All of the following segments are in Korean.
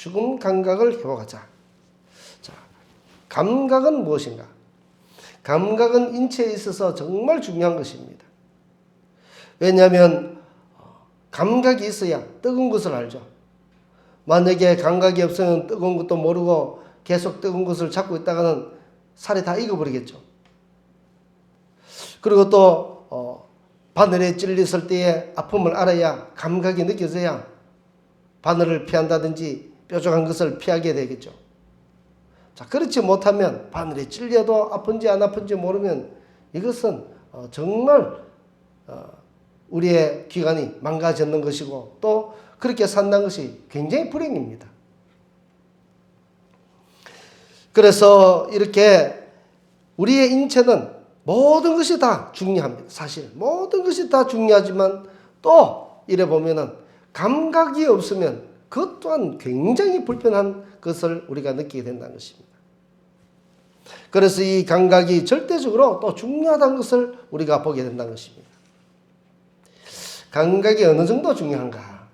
죽은 감각을 회복하자. 자, 감각은 무엇인가? 감각은 인체에 있어서 정말 중요한 것입니다. 왜냐하면 어, 감각이 있어야 뜨거운 것을 알죠. 만약에 감각이 없으면 뜨거운 것도 모르고 계속 뜨거운 것을 잡고 있다가는 살이 다 익어버리겠죠. 그리고 또 어, 바늘에 찔렸을 때의 아픔을 알아야 감각이 느껴져야 바늘을 피한다든지 뾰족한 것을 피하게 되겠죠. 자, 그렇지 못하면 바늘에 찔려도 아픈지 안 아픈지 모르면 이것은 어, 정말 어, 우리의 기관이 망가졌는 것이고 또 그렇게 산다는 것이 굉장히 불행입니다. 그래서 이렇게 우리의 인체는 모든 것이 다 중요합니다. 사실 모든 것이 다 중요하지만 또 이래 보면은 감각이 없으면 그것 또한 굉장히 불편한 것을 우리가 느끼게 된다는 것입니다. 그래서 이 감각이 절대적으로 또 중요하다는 것을 우리가 보게 된다는 것입니다. 감각이 어느 정도 중요한가?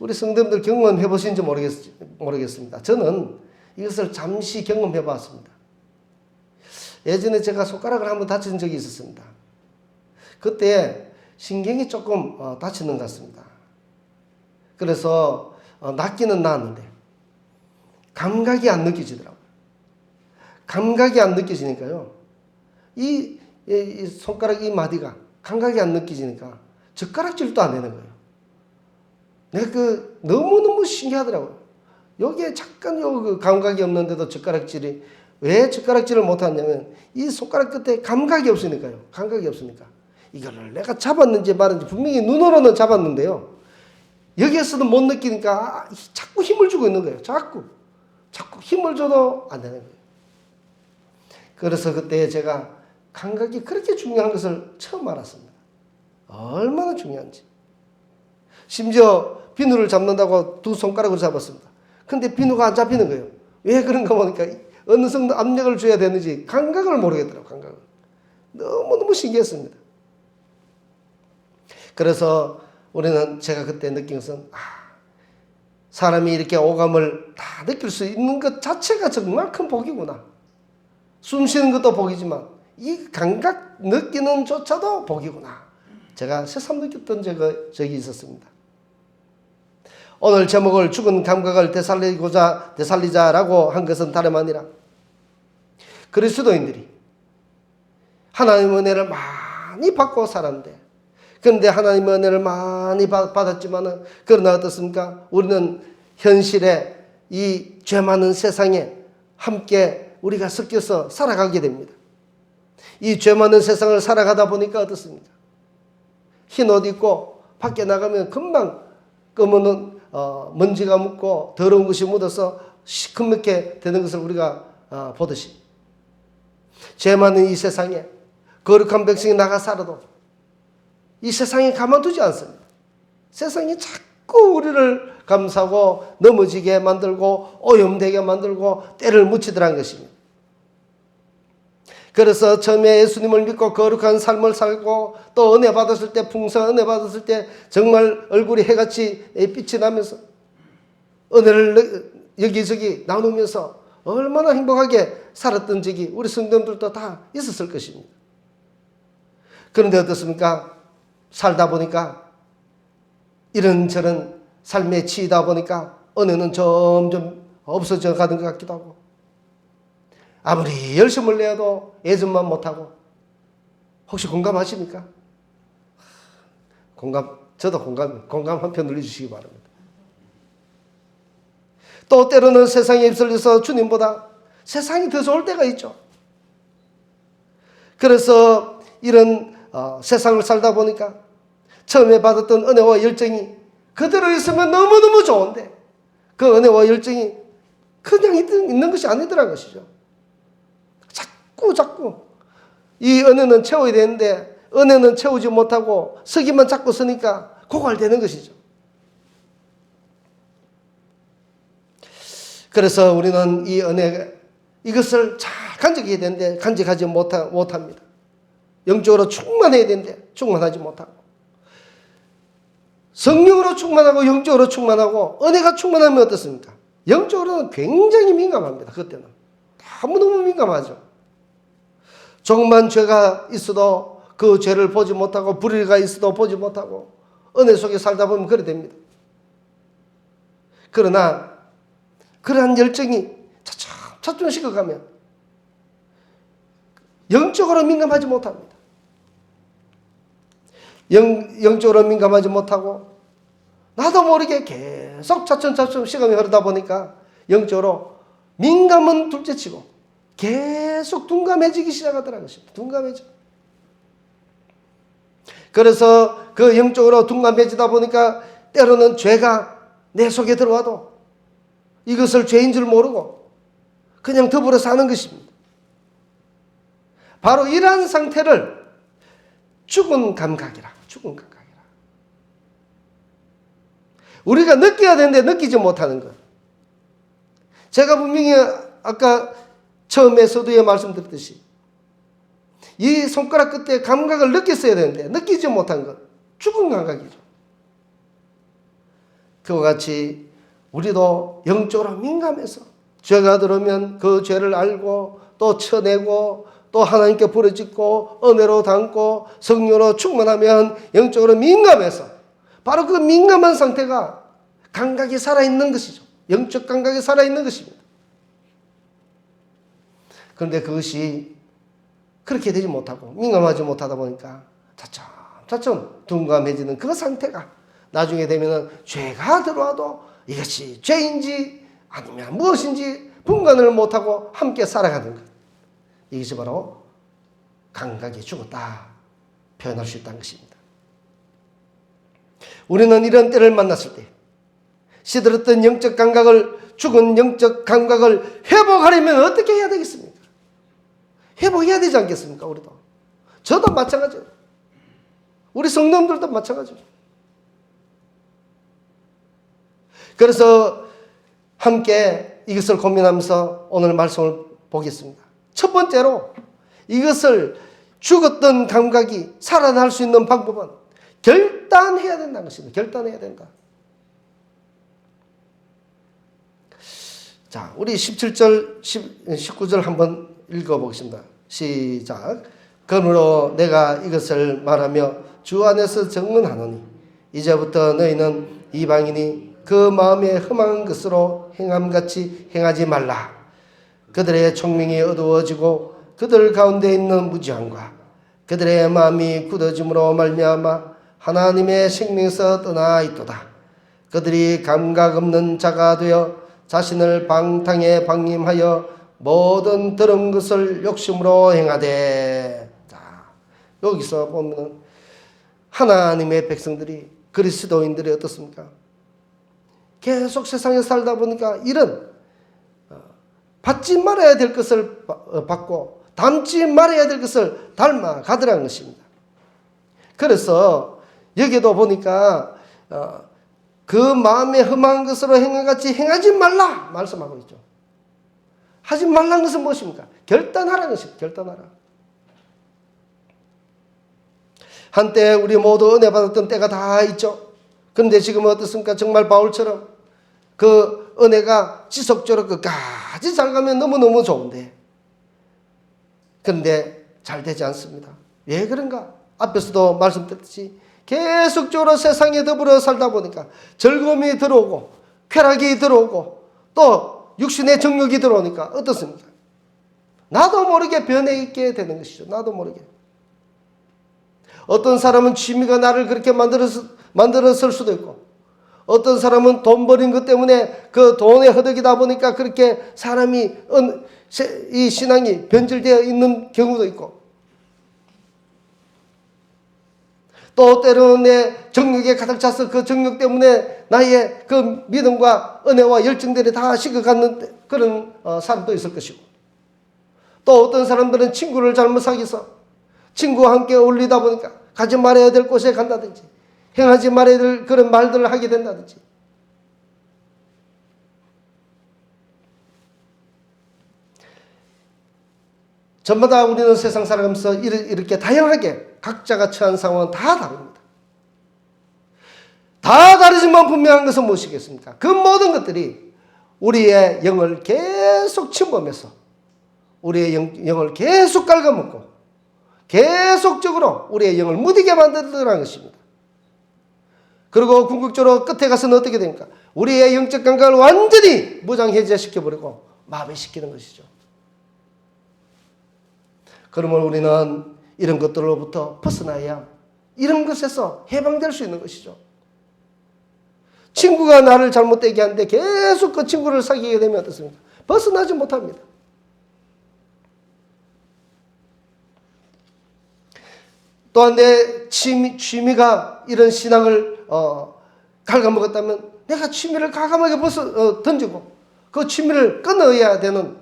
우리 성도님들 경험해 보신지 모르겠, 모르겠습니다. 저는 이것을 잠시 경험해 봤습니다. 예전에 제가 손가락을 한번 다친 적이 있었습니다. 그때 신경이 조금 어, 다치는 것 같습니다. 그래서 어, 낫기는 나았는데 감각이 안 느껴지더라고요. 감각이 안 느껴지니까요. 이, 손가락 이 마디가 감각이 안 느껴지니까 젓가락질도 안 되는 거예요. 내가 그 너무너무 신기하더라고요. 여기에 잠깐 요그 감각이 없는데도 젓가락질이 왜 젓가락질을 못하냐면 이 손가락 끝에 감각이 없으니까요. 감각이 없으니까 이거를 내가 잡았는지 말았는지 분명히 눈으로는 잡았는데요. 여기에서도 못 느끼니까 자꾸 힘을 주고 있는 거예요. 자꾸 자꾸 힘을 줘도 안 되는 거예요. 그래서 그때 제가 감각이 그렇게 중요한 것을 처음 알았습니다. 얼마나 중요한지. 심지어 비누를 잡는다고 두 손가락으로 잡았습니다. 근데 비누가 안 잡히는 거예요. 왜 그런가 보니까 어느 정도 압력을 줘야 되는지 감각을 모르겠더라고요. 감각을. 너무너무 신기했습니다. 그래서 우리는 제가 그때 느낀 것은 아, 사람이 이렇게 오감을 다 느낄 수 있는 것 자체가 정말 큰 복이구나. 숨 쉬는 것도 복이지만 이 감각 느끼는 조차도 복이구나. 제가 새삼 느꼈던 적이, 있었습니다. 오늘 제목을 죽은 감각을 되살리고자 되살리자라고 한 것은 다름 아니라 그리스도인들이 하나님의 은혜를 많이 받고 살았는데 그런데 하나님의 은혜를 많이 받았지만은 그러나 어떻습니까? 우리는 현실에 이 죄 많은 세상에 함께 우리가 섞여서 살아가게 됩니다. 이 죄 많은 세상을 살아가다 보니까 어떻습니까? 흰 옷 입고 밖에 나가면 금방 검은 어, 먼지가 묻고 더러운 것이 묻어서 시커멓게 되는 것을 우리가 어, 보듯이 죄 많은 이 세상에 거룩한 백성이 나가 살아도 이 세상에 가만두지 않습니다. 세상이 자꾸 우리를 감싸고 넘어지게 만들고 오염되게 만들고 때를 묻히더란 것입니다. 그래서 처음에 예수님을 믿고 거룩한 삶을 살고 또 은혜 받았을 때 풍성한 은혜 받았을 때 정말 얼굴이 해같이 빛이 나면서 은혜를 여기저기 나누면서 얼마나 행복하게 살았던 적이 우리 성도들도 다 있었을 것입니다. 그런데 어떻습니까? 살다 보니까 이런저런 삶에 치이다 보니까 은혜는 점점 없어져 가는 것 같기도 하고 아무리 열심을 내어도 예전만 못하고 혹시 공감하십니까? 공감 저도 공감 공감 한편 눌러주시기 바랍니다. 또 때로는 세상에 입설려서 주님보다 세상이 더 좋을 때가 있죠. 그래서 이런 어, 세상을 살다 보니까 처음에 받았던 은혜와 열정이 그대로 있으면 너무너무 좋은데 그 은혜와 열정이 그냥 있는 것이 아니더라 것이죠. 자꾸 자꾸 이 은혜는 채워야 되는데 은혜는 채우지 못하고 서기만 자꾸 쓰니까 고갈되는 것이죠. 그래서 우리는 이 은혜 이것을 잘 간직해야 되는데 간직하지 못합니다. 영적으로 충만해야 되는데 충만하지 못하고 성령으로 충만하고 영적으로 충만하고 은혜가 충만하면 어떻습니까? 영적으로는 굉장히 민감합니다. 그때는 너무너무 민감하죠. 조금만 죄가 있어도 그 죄를 보지 못하고 불의가 있어도 보지 못하고 은혜 속에 살다 보면 그래 됩니다. 그러나 그러한 열정이 차츰 차츰 식어가면 영적으로 민감하지 못합니다. 영, 영적으로 민감하지 못하고 나도 모르게 계속 차츰차츰 시간이 흐르다 보니까 영적으로 민감은 둘째치고 계속 둔감해지기 시작하더라는 것입니다. 둔감해져. 그래서 그 영적으로 둔감해지다 보니까 때로는 죄가 내 속에 들어와도 이것을 죄인 줄 모르고 그냥 더불어 사는 것입니다. 바로 이러한 상태를 죽은 감각이라, 죽은 감각이라. 우리가 느껴야 되는데 느끼지 못하는 것. 제가 분명히 아까 처음에 서두에 말씀드렸듯이 이 손가락 끝에 감각을 느꼈어야 되는데 느끼지 못한 것. 죽은 감각이죠. 그와 같이 우리도 영적으로 민감해서 죄가 들어오면 그 죄를 알고 또 쳐내고 또 하나님께 부르짖고 은혜로 담고 성령으로 충만하면 영적으로 민감해서 바로 그 민감한 상태가 감각이 살아있는 것이죠. 영적 감각이 살아있는 것입니다. 그런데 그것이 그렇게 되지 못하고 민감하지 못하다 보니까 차츰 차츰 둔감해지는 그 상태가 나중에 되면은 죄가 들어와도 이것이 죄인지 아니면 무엇인지 분간을 못하고 함께 살아가는 것. 이것이 바로 감각이 죽었다 표현할 수 있다는 것입니다. 우리는 이런 때를 만났을 때 시들었던 영적 감각을 죽은 영적 감각을 회복하려면 어떻게 해야 되겠습니까? 회복해야 되지 않겠습니까? 우리도 저도 마찬가지예요. 우리 성도들도 마찬가지예요. 그래서 함께 이것을 고민하면서 오늘 말씀을 보겠습니다. 첫 번째로 이것을 죽었던 감각이 살아날 수 있는 방법은 결단해야 된다는 것입니다. 결단해야 된다. 자, 우리 17절, 19절 한번 읽어보겠습니다. 시작. 그러므로 내가 이것을 말하며 주 안에서 정언하노니 이제부터 너희는 이방인이 그 마음에 흠한 것으로 행함같이 행하지 말라. 그들의 총명이 어두워지고 그들 가운데 있는 무지함과 그들의 마음이 굳어짐으로 말미암아 하나님의 생명에서 떠나 있도다. 그들이 감각 없는 자가 되어 자신을 방탕에 방임하여 모든 들은 것을 욕심으로 행하되 자 여기서 보면 하나님의 백성들이 그리스도인들이 어떻습니까? 계속 세상에 살다 보니까 이런 어, 받지 말아야 될 것을 어, 받고 닮지 말아야 될 것을 닮아 가더라는 것입니다. 그래서 여기도 보니까 어, 그 마음에 험한 것으로 행한 같이 행하지 말라 말씀하고 있죠. 하지 말라는 것은 무엇입니까? 결단하라는 것입니다. 결단하라. 한때 우리 모두 은혜 받았던 때가 다 있죠. 그런데 지금 어떻습니까? 정말 바울처럼 그 은혜가 지속적으로 끝까지 잘 가면 너무너무 좋은데. 그런데 잘 되지 않습니다. 왜 그런가? 앞에서도 말씀드렸듯이 계속적으로 세상에 더불어 살다 보니까 즐거움이 들어오고 쾌락이 들어오고 또 육신의 정욕이 들어오니까 어떻습니까? 나도 모르게 변해 있게 되는 것이죠. 나도 모르게. 어떤 사람은 취미가 나를 그렇게 만들었, 만들었을 수도 있고, 어떤 사람은 돈 버린 것 때문에 그 돈에 허덕이다 보니까 그렇게 사람이, 이 신앙이 변질되어 있는 경우도 있고, 또 때로는 내 정욕에 가득 차서 그 정욕 때문에 나의 그 믿음과 은혜와 열정들이 다 식어가는 그런 어, 사람도 있을 것이고. 또 어떤 사람들은 친구를 잘못 사귀어서 친구와 함께 어울리다 보니까 가지 말아야 될 곳에 간다든지 행하지 말아야 될 그런 말들을 하게 된다든지 전마다 우리는 세상 살아가면서 이렇게 다양하게 각자가 처한 상황은 다 다릅니다. 다 다르지만 분명한 것은 무엇이겠습니까? 그 모든 것들이 우리의 영을 계속 침범해서 우리의 영, 영을 계속 갉아먹고 계속적으로 우리의 영을 무디게 만들더라는 것입니다. 그리고 궁극적으로 끝에 가서는 어떻게 됩니까? 우리의 영적 감각을 완전히 무장해제시켜버리고 마비시키는 것이죠. 그러면 우리는 이런 것들로부터 벗어나야 이런 것에서 해방될 수 있는 것이죠. 친구가 나를 잘못되게 하는데 계속 그 친구를 사귀게 되면 어떻습니까? 벗어나지 못합니다. 또한 내 취미, 취미가 이런 신앙을 어, 갉아먹었다면 내가 취미를 과감하게 벗어 어, 던지고 그 취미를 끊어야 되는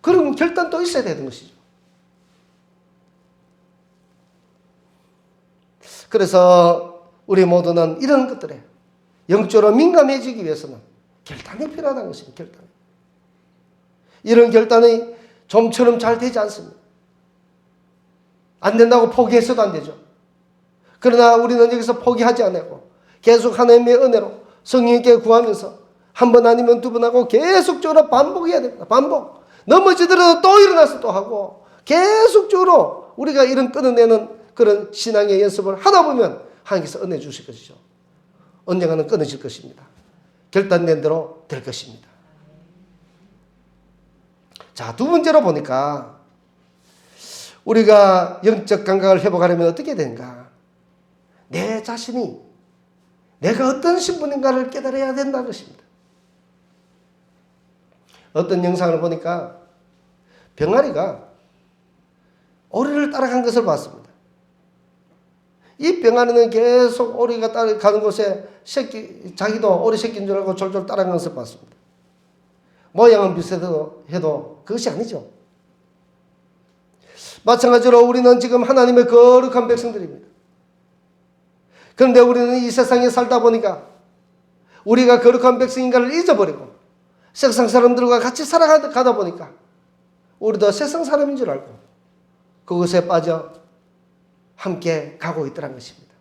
그런 결단도 있어야 되는 것이죠. 그래서 우리 모두는 이런 것들에 영적으로 민감해지기 위해서는 결단이 필요하다는 것입니다. 결단. 이런 결단이 좀처럼 잘 되지 않습니다. 안 된다고 포기해서도 안 되죠. 그러나 우리는 여기서 포기하지 않고 계속 하나님의 은혜로 성령께 구하면서 한 번 아니면 두 번 하고 계속적으로 반복해야 됩니다. 반복. 넘어지더라도 또 일어나서 또 하고 계속적으로 우리가 이런 끊어내는 그런 신앙의 연습을 하다 보면 하나님께서 은혜 주실 것이죠. 언젠가는 끊어질 것입니다. 결단된 대로 될 것입니다. 자, 두 번째로 보니까 우리가 영적 감각을 회복하려면 어떻게 되는가? 내 자신이 내가 어떤 신분인가를 깨달아야 된다는 것입니다. 어떤 영상을 보니까 병아리가 오리를 따라간 것을 봤습니다. 이 병아리는 계속 오리가 따라가는 곳에 새끼, 자기도 오리 새끼인 줄 알고 졸졸 따라간 것을 봤습니다. 모양은 비슷해도 해도 그것이 아니죠. 마찬가지로 우리는 지금 하나님의 거룩한 백성들입니다. 그런데 우리는 이 세상에 살다 보니까 우리가 거룩한 백성인가를 잊어버리고 세상 사람들과 같이 살아가다 보니까 우리도 세상 사람인 줄 알고 그것에 빠져 함께 가고 있더란 것입니다.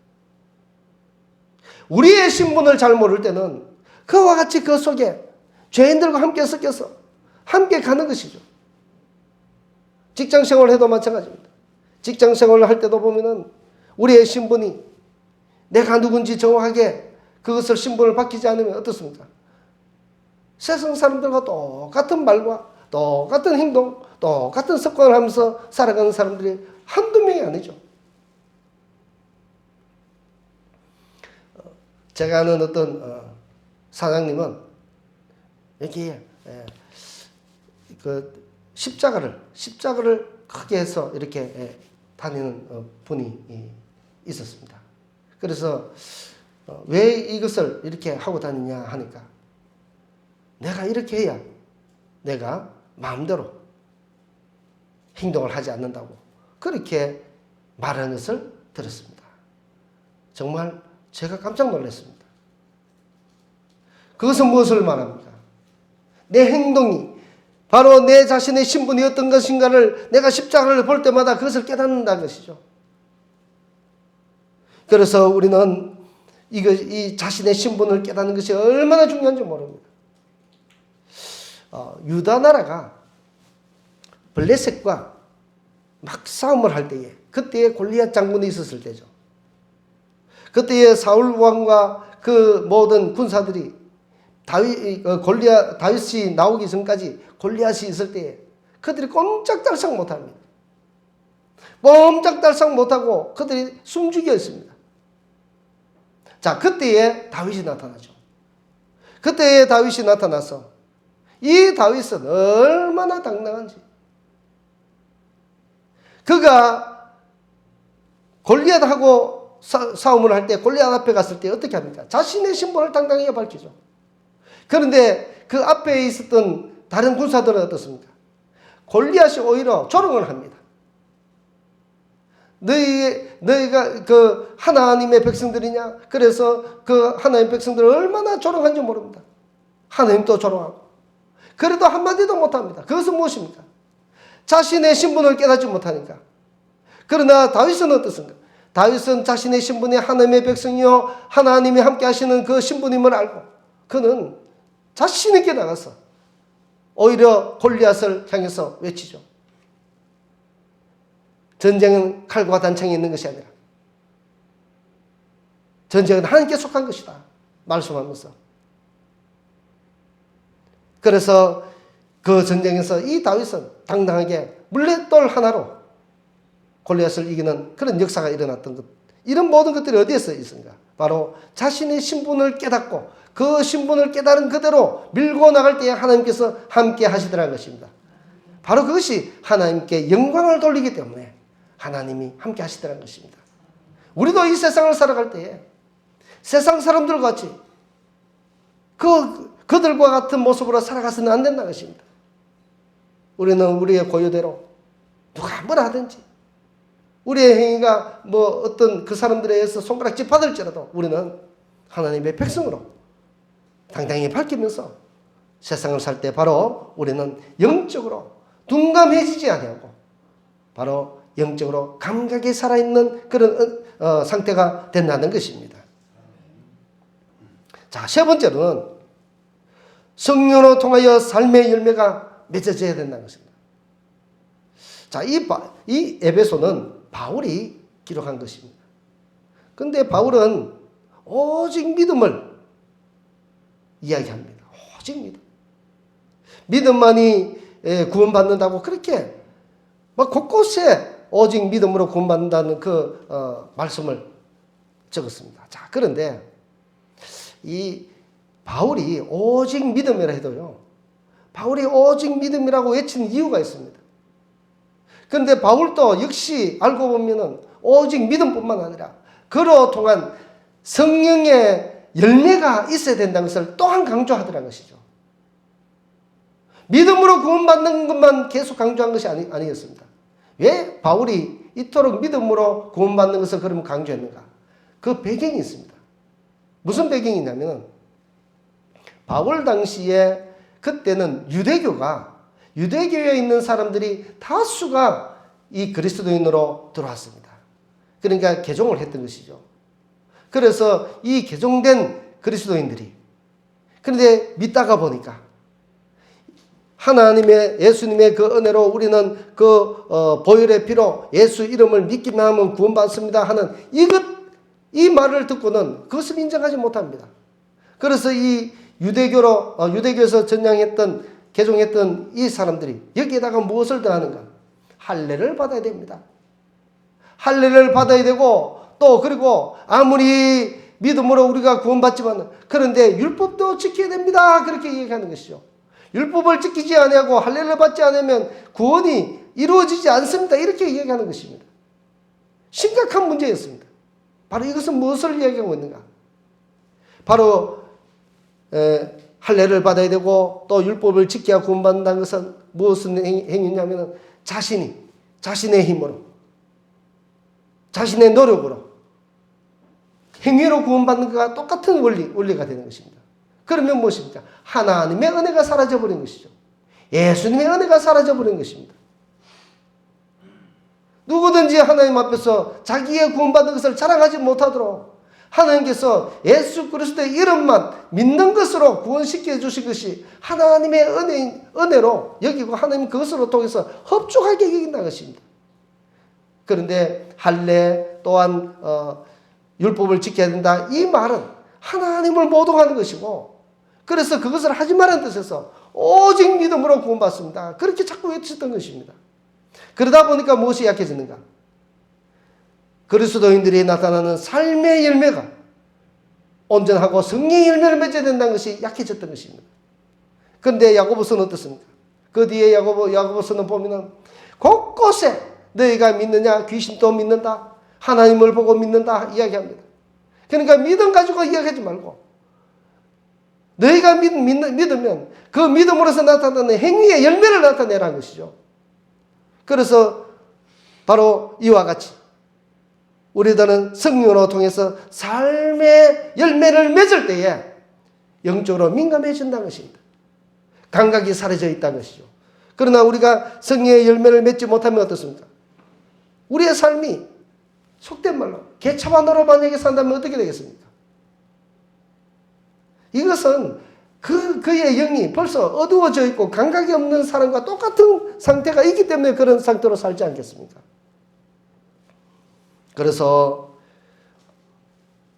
우리의 신분을 잘 모를 때는 그와 같이 그 속에 죄인들과 함께 섞여서 함께 가는 것이죠. 직장 생활을 해도 마찬가지입니다. 직장 생활을 할 때도 보면은 우리의 신분이 내가 누군지 정확하게 그것을 신분을 바뀌지 않으면 어떻습니까? 세상 사람들과 똑같은 말과 똑같은 행동, 똑같은 습관을 하면서 살아가는 사람들이 한두 명이 아니죠. 제가 아는 어떤 어, 사장님은 여기 그 십자가를 십자가를 크게 해서 이렇게 예, 다니는 어, 분이 있었습니다. 그래서 어, 왜 이것을 이렇게 하고 다니냐 하니까 내가 이렇게 해야 내가 마음대로 행동을 하지 않는다고 그렇게 말하는 것을 들었습니다. 정말 제가 깜짝 놀랐습니다. 그것은 무엇을 말합니까? 내 행동이 바로 내 자신의 신분이 어떤 것인가를 내가 십자가를 볼 때마다 그것을 깨닫는다는 것이죠. 그래서 우리는 이거, 이 자신의 신분을 깨닫는 것이 얼마나 중요한지 모릅니다. 어, 유다 나라가 블레셋과 막 싸움을 할 때에 그때에 골리앗 장군이 있었을 때죠. 그때에 사울 왕과 그 모든 군사들이 다윗 어, 골리앗 다윗이 나오기 전까지 골리앗이 있을 때에 그들이 꼼짝달싹 못합니다. 꼼짝달싹 못하고 그들이 숨죽여 있습니다. 자, 그때에 다윗이 나타나죠. 그때에 다윗이 나타나서 이 다윗은 얼마나 당당한지. 그가 골리앗하고 싸움을 할 때 골리앗 앞에 갔을 때 어떻게 합니까? 자신의 신분을 당당하게 밝히죠. 그런데 그 앞에 있었던 다른 군사들은 어떻습니까? 골리앗이 오히려 조롱을 합니다. 너희, 너희가 그 하나님의 백성들이냐? 그래서 그 하나님 백성들을 얼마나 조롱한지 모릅니다. 하나님도 조롱하고. 그래도 한마디도 못합니다. 그것은 무엇입니까? 자신의 신분을 깨닫지 못하니까. 그러나 다윗은 어떻습니까? 다윗은 자신의 신분이 하나님의 백성이요 하나님이 함께 하시는 그 신분임을 알고 그는 자신 있게 나가서 오히려 골리앗을 향해서 외치죠. 전쟁은 칼과 단창이 있는 것이 아니라 전쟁은 하나님께 속한 것이다. 말씀하면서. 그래서 그 전쟁에서 이 다윗은 당당하게 물레돌 하나로 골리앗을 이기는 그런 역사가 일어났던 것. 이런 모든 것들이 어디에서 있습니까? 바로 자신의 신분을 깨닫고 그 신분을 깨달은 그대로 밀고 나갈 때에 하나님께서 함께 하시더라는 것입니다. 바로 그것이 하나님께 영광을 돌리기 때문에 하나님이 함께 하시더라는 것입니다. 우리도 이 세상을 살아갈 때에 세상 사람들 같이 그, 그들과 같은 모습으로 살아가서는 안 된다는 것입니다. 우리는 우리의 고유대로 누가 뭐라 하든지 우리의 행위가 뭐 어떤 그 사람들에 의해서 손가락질 받을지라도 우리는 하나님의 백성으로 당당히 밝히면서 세상을 살 때 바로 우리는 영적으로 둔감해지지 아니하고 바로 영적으로 감각이 살아있는 그런 어, 상태가 된다는 것입니다. 자, 세 번째로는 성령으로 통하여 삶의 열매가 맺어져야 된다는 것입니다. 자, 이, 바, 이 에베소는 바울이 기록한 것입니다. 근데 바울은 오직 믿음을 이야기합니다. 오직 믿음. 믿음만이 예, 구원받는다고 그렇게 막 곳곳에 오직 믿음으로 구원받는다는 그 어, 말씀을 적었습니다. 자, 그런데 이 바울이 오직 믿음이라 해도요. 바울이 오직 믿음이라고 외친 이유가 있습니다. 그런데 바울도 역시 알고 보면은 오직 믿음뿐만 아니라 그로 통한 성령의 열매가 있어야 된다는 것을 또한 강조하더라는 것이죠. 믿음으로 구원받는 것만 계속 강조한 것이 아니, 아니겠습니다. 왜 바울이 이토록 믿음으로 구원받는 것을 그럼 강조했는가? 그 배경이 있습니다. 무슨 배경이냐면 바울 당시에 그때는 유대교가 유대교에 있는 사람들이 다수가 이 그리스도인으로 들어왔습니다. 그러니까 개종을 했던 것이죠. 그래서 이 개종된 그리스도인들이 그런데 믿다가 보니까 하나님의 예수님의 그 은혜로 우리는 그 어, 보혈의 피로 예수 이름을 믿기만 하면 구원받습니다 하는 이것 이 말을 듣고는 그것을 인정하지 못합니다. 그래서 이 유대교로 어, 유대교에서 전향했던 개종했던 이 사람들이 여기에다가 무엇을 더하는가? 할례를 받아야 됩니다. 할례를 받아야 되고 또 그리고 아무리 믿음으로 우리가 구원받지만 그런데 율법도 지켜야 됩니다. 그렇게 얘기하는 것이죠. 율법을 지키지 아니하고 할례를 받지 않으면 구원이 이루어지지 않습니다. 이렇게 얘기하는 것입니다. 심각한 문제였습니다. 바로 이것은 무엇을 이야기하고 있는가? 바로 에, 할례를 받아야 되고 또 율법을 지켜야 구원받는다는 것은 무엇은 행위냐면 자신이 자신의 힘으로 자신의 노력으로 행위로 구원받는 것과 똑같은 원리, 원리가 되는 것입니다. 그러면 무엇입니까? 하나님의 은혜가 사라져 버린 것이죠. 예수님의 은혜가 사라져 버린 것입니다. 누구든지 하나님 앞에서 자기의 구원받은 것을 자랑하지 못하도록 하나님께서 예수 그리스도의 이름만 믿는 것으로 구원시켜 주신 것이 하나님의 은혜, 은혜로 여기고 하나님 그것으로 통해서 흡족하게 여긴다 것입니다. 그런데 할례 또한 어, 율법을 지켜야 된다. 이 말은 하나님을 모독하는 것이고 그래서 그것을 하지 말라는 뜻에서 오직 믿음으로 구원받습니다. 그렇게 자꾸 외쳤던 것입니다. 그러다 보니까 무엇이 약해지는가? 그리스도인들이 나타나는 삶의 열매가 온전하고 성령의 열매를 맺어야 된다는 것이 약해졌던 것입니다. 그런데 야고보서는 어떻습니까? 그 뒤에 야고보, 야고보서는 보면은 곳곳에 너희가 믿느냐? 귀신도 믿는다. 하나님을 보고 믿는다. 이야기합니다. 그러니까 믿음 가지고 이야기하지 말고 너희가 믿, 믿, 믿으면 그 믿음으로서 나타나는 행위의 열매를 나타내라는 것이죠. 그래서 바로 이와 같이 우리들은 성령으로 통해서 삶의 열매를 맺을 때에 영적으로 민감해진다는 것입니다. 감각이 사라져 있다는 것이죠. 그러나 우리가 성령의 열매를 맺지 못하면 어떻습니까? 우리의 삶이 속된 말로 개차반으로 만약에 산다면 어떻게 되겠습니까? 이것은 그, 그의 영이 벌써 어두워져 있고 감각이 없는 사람과 똑같은 상태가 있기 때문에 그런 상태로 살지 않겠습니까? 그래서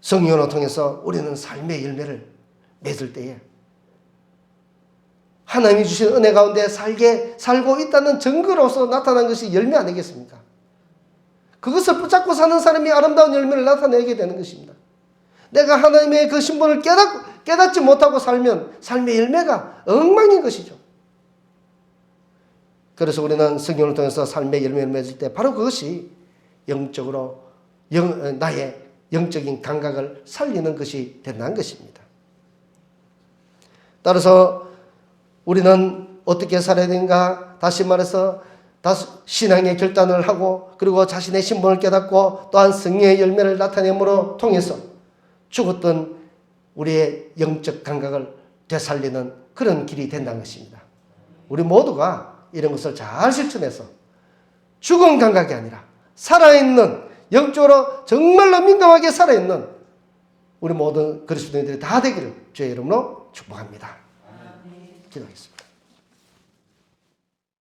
성령을 통해서 우리는 삶의 열매를 맺을 때에 하나님이 주신 은혜 가운데 살게 살고 있다는 증거로서 나타난 것이 열매 아니겠습니까? 그것을 붙잡고 사는 사람이 아름다운 열매를 나타내게 되는 것입니다. 내가 하나님의 그 신분을 깨닫, 깨닫지 못하고 살면 삶의 열매가 엉망인 것이죠. 그래서 우리는 성경을 통해서 삶의 열매를 맺을 때 바로 그것이 영적으로 영, 나의 영적인 감각을 살리는 것이 된다는 것입니다. 따라서 우리는 어떻게 살아야 되는가? 다시 말해서 신앙의 결단을 하고 그리고 자신의 신분을 깨닫고 또한 성령의 열매를 나타내므로 통해서 죽었던 우리의 영적 감각을 되살리는 그런 길이 된다는 것입니다. 우리 모두가 이런 것을 잘 실천해서 죽은 감각이 아니라 살아있는 영적으로 정말로 민감하게 살아있는 우리 모든 그리스도인들이 다 되기를 주의 이름으로 축복합니다. 기도하겠습니다.